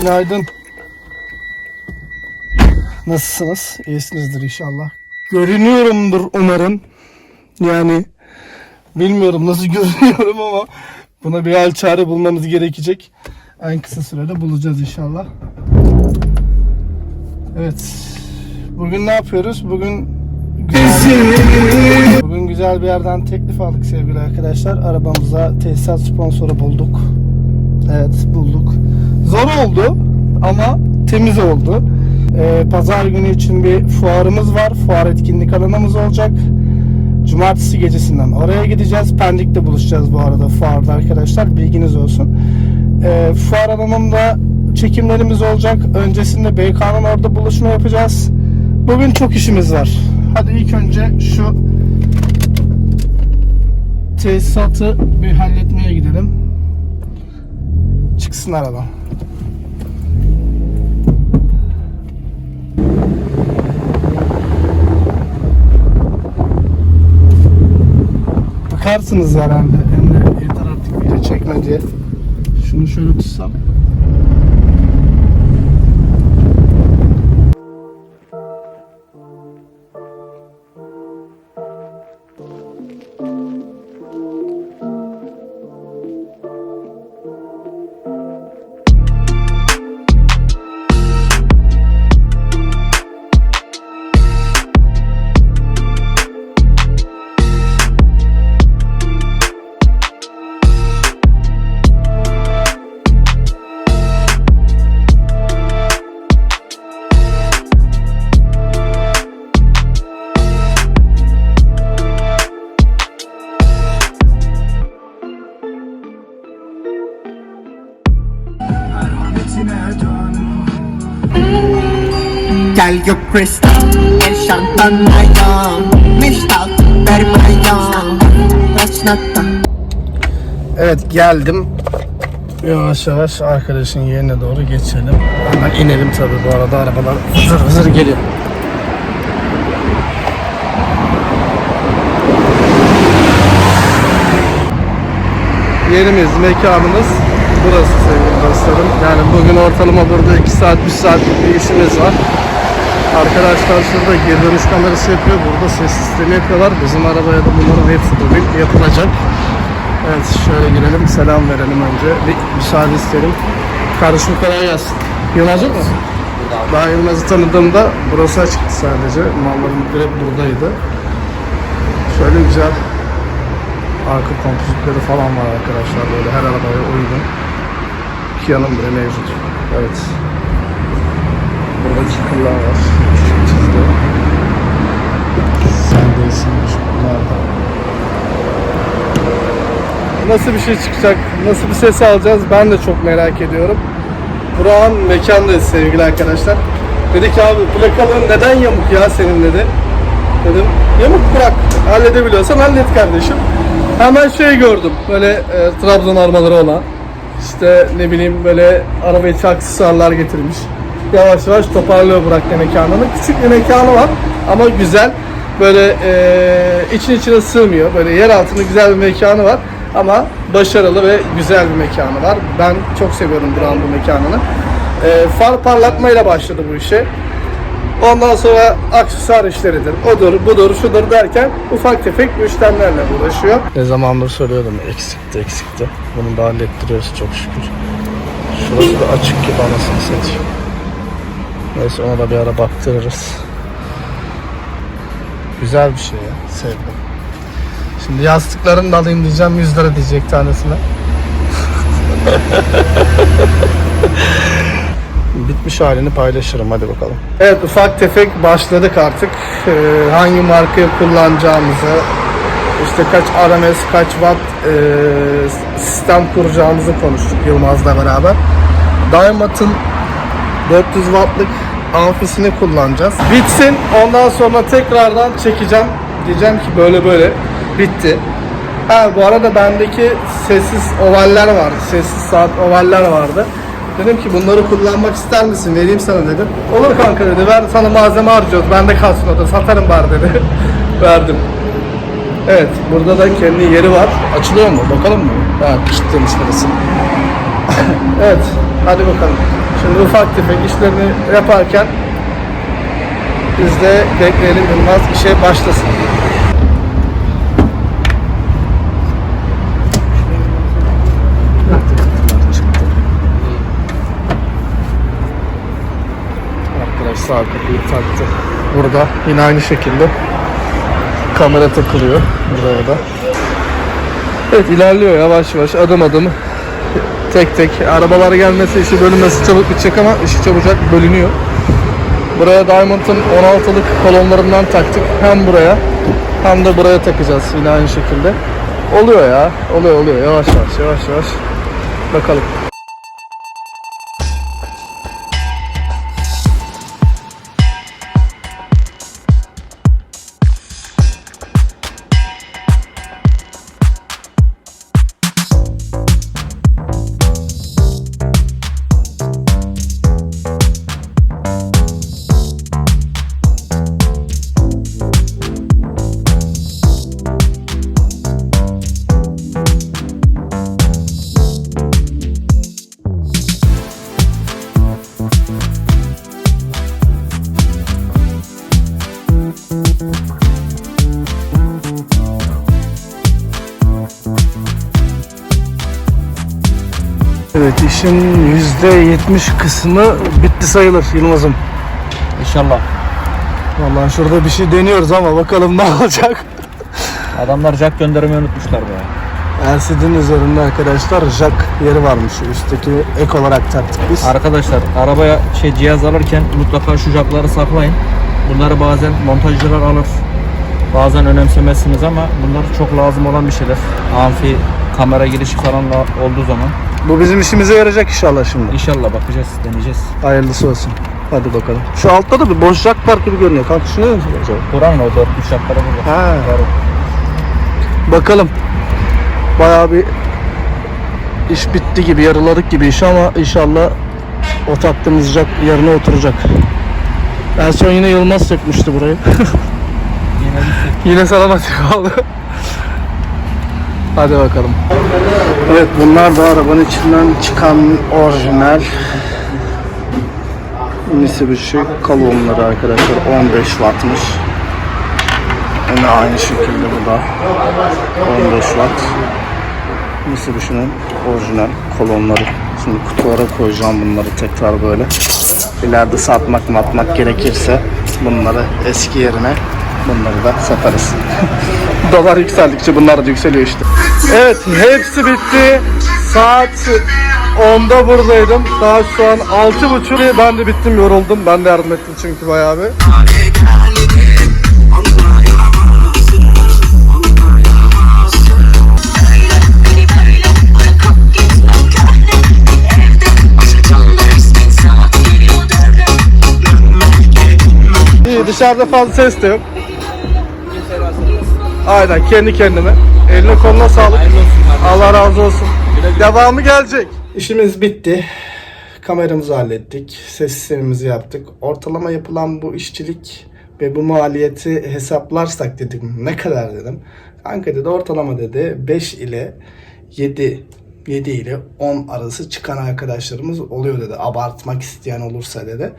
Günaydın. Nasılsınız? İyisinizdir inşallah. Görünüyorumdur umarım. Yani bilmiyorum nasıl görünüyorum ama buna bir hal çare bulmamız gerekecek. En kısa sürede bulacağız inşallah. Evet. Bugün ne yapıyoruz? Bugün güzel, bugün güzel bir yerden teklif aldık sevgili arkadaşlar. Arabamıza tesisat sponsoru bulduk. Evet bulduk. Zor oldu ama temiz oldu. Ee, Pazar günü için bir fuarımız var. Fuar etkinlik alanımız olacak. Cumartesi gecesinden oraya gideceğiz. Pendik'te buluşacağız bu arada fuarda arkadaşlar. Bilginiz olsun. Ee, fuar alanında çekimlerimiz olacak. Öncesinde BK'nın orada buluşma yapacağız. Bugün çok işimiz var. Hadi ilk önce şu tesisatı bir halletmeye gidelim. Çıksın aradan. Bakarsınız herhalde. Emre yeter artık video çekme diye. Şunu şöyle tutsam. Gel gök kristal Gel şantanayam Miştal Vermayam Raçnatta Evet geldim. Yavaş yavaş arkadaşın yerine doğru geçelim. Hemen inelim tabii bu arada arabalar hızır hızır geliyor. Yerimiz, mekanımız burası sevgili dostlarım. Yani bugün ortalama burada 2 saat, 1 saat bir işimiz var. Arkadaşlar şurada geri dönüş kamerası yapıyor. Burada ses sistemi yapıyorlar. Bizim arabaya da bunların hepsi bugün yapılacak. Evet şöyle girelim selam verelim önce. Bir müsaade isterim. Kardeşim kolay gelsin. Yılmaz mu? Daha Yılmaz'ı tanıdığımda burası açıktı sadece. Malların hep buradaydı. Şöyle güzel arka kompozitleri falan var arkadaşlar böyle her arabaya uygun. Kia'nın bile mevcut. Evet. Burada kicker'lar var. Küçük çizgi. Sen değilsin. Bunlar da. Nasıl bir şey çıkacak? Nasıl bir ses alacağız? Ben de çok merak ediyorum. Burak'ın mekandayız sevgili arkadaşlar. Dedi ki abi plakalığın neden yamuk ya senin dedi. Dedim yamuk bırak. Halledebiliyorsan hallet kardeşim. Hemen şey gördüm. Böyle e, Trabzon armaları olan. İşte ne bileyim böyle araba içi aksesuarlar getirmiş. Yavaş yavaş toparlıyor Burak da mekanını. Küçük bir mekanı var ama güzel. Böyle e, için içine sığmıyor. Böyle yer altında güzel bir mekanı var. Ama başarılı ve güzel bir mekanı var. Ben çok seviyorum Burak'ın bu mekanını. E, far parlatmayla başladı bu işe. Ondan sonra aksesuar işleridir. Odur, budur, şudur derken ufak tefek işlemlerle uğraşıyor. Ne zamandır söylüyordum eksikti eksikti. Bunu da hallettiriyoruz çok şükür. Şurası da açık gibi anasını satayım. Neyse ona da bir ara baktırırız. Güzel bir şey ya. Sevdim. Şimdi yastıklarını da alayım diyeceğim 100 lira diyecek tanesine. bitmiş halini paylaşırım hadi bakalım. Evet ufak tefek başladık artık. Ee, hangi markayı kullanacağımızı, işte kaç RMS, kaç watt e, sistem kuracağımızı konuştuk Yılmaz'la beraber. Dymat'ın 400 wattlık amfisini kullanacağız. Bitsin ondan sonra tekrardan çekeceğim. Diyeceğim ki böyle böyle bitti. Ha bu arada bendeki sessiz ovaller vardı. Sessiz saat ovaller vardı. Dedim ki bunları kullanmak ister misin? Vereyim sana dedim. Olur kanka dedi. Ver sana malzeme harcıyoruz. Bende kalsın o da. Satarım bari dedi. Verdim. Evet. Burada da kendi yeri var. Açılıyor mu? Bakalım mı? Ha, kilitlemiş burası. evet. Hadi bakalım. Şimdi ufak tefek işlerini yaparken biz de bekleyelim Yılmaz işe başlasın. Arkadaş sağ kapıyı taktı. Burada yine aynı şekilde kamera takılıyor buraya da. Evet ilerliyor yavaş yavaş adım adım tek tek arabalar gelmesi işi bölünmesi çabuk bitecek ama işi çabucak bölünüyor. Buraya Diamond'ın 16'lık kolonlarından taktık. Hem buraya hem de buraya takacağız yine aynı şekilde. Oluyor ya. Oluyor oluyor. Yavaş yavaş yavaş yavaş. Bakalım. İşin %70 kısmı bitti sayılır Yılmaz'ım. İnşallah. Vallahi şurada bir şey deniyoruz ama bakalım ne olacak. Adamlar jack göndermeyi unutmuşlar be. LCD'nin üzerinde arkadaşlar jack yeri varmış. Üstteki ek olarak taktık biz. Arkadaşlar arabaya şey cihaz alırken mutlaka şu jackları saklayın. Bunları bazen montajcılar alır. Bazen önemsemezsiniz ama bunlar çok lazım olan bir şeyler. Amfi, kamera girişi falan la- olduğu zaman. Bu bizim işimize yarayacak inşallah şimdi. İnşallah bakacağız, deneyeceğiz. Hayırlısı olsun. Hadi bakalım. Şu altta da bir boş jack var gibi görünüyor. Kanka düşünüyor musun acaba? Kur'an o 4 3 jackları burada. Ha. Var. Bakalım. Bayağı bir iş bitti gibi, yarıladık gibi iş ama inşallah o taktığımız jack yerine oturacak. En son yine Yılmaz sökmüştü burayı. Yine şey. Yine sana nasip oldu. Hadi bakalım. Evet bunlar da arabanın içinden çıkan orijinal Mitsubishi kolonları arkadaşlar 15 wattmış. Yine aynı şekilde bu da 15 watt. Mitsubishi'nin orijinal kolonları. Şimdi kutulara koyacağım bunları tekrar böyle. İleride satmak matmak gerekirse bunları eski yerine bunları da satarız. Dolar yükseldikçe bunlar da yükseliyor işte. Evet hepsi bitti. Saat 10'da buradaydım. Daha şu an 6.30. Ben de bittim yoruldum. Ben de yardım ettim çünkü bayağı bir. Dışarıda fazla ses de yok. Aynen kendi kendime. Eline koluna sağlık. Allah razı olsun. Devamı gelecek. İşimiz bitti. Kameramızı hallettik. Ses sistemimizi yaptık. Ortalama yapılan bu işçilik ve bu maliyeti hesaplarsak dedim ne kadar dedim. Kanka dedi ortalama dedi 5 ile 7 7 ile 10 arası çıkan arkadaşlarımız oluyor dedi. Abartmak isteyen olursa dedi.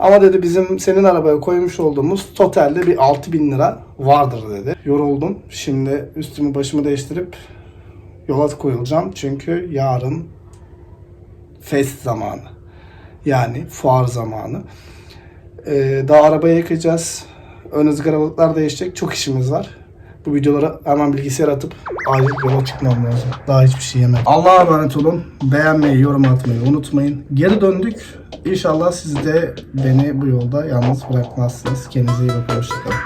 Ama dedi bizim senin arabaya koymuş olduğumuz totalde bir 6000 lira vardır dedi. Yoruldum. Şimdi üstümü başımı değiştirip yola koyulacağım. Çünkü yarın fest zamanı. Yani fuar zamanı. Ee, daha arabayı yıkayacağız. Ön ızgaralıklar değişecek. Çok işimiz var. Bu videoları hemen bilgisayara atıp acil yola çıkmam lazım. Daha hiçbir şey yemedim. Allah'a emanet olun. Beğenmeyi, yorum atmayı unutmayın. Geri döndük. İnşallah siz de beni bu yolda yalnız bırakmazsınız. Kendinize iyi bakın. Hoşçakalın.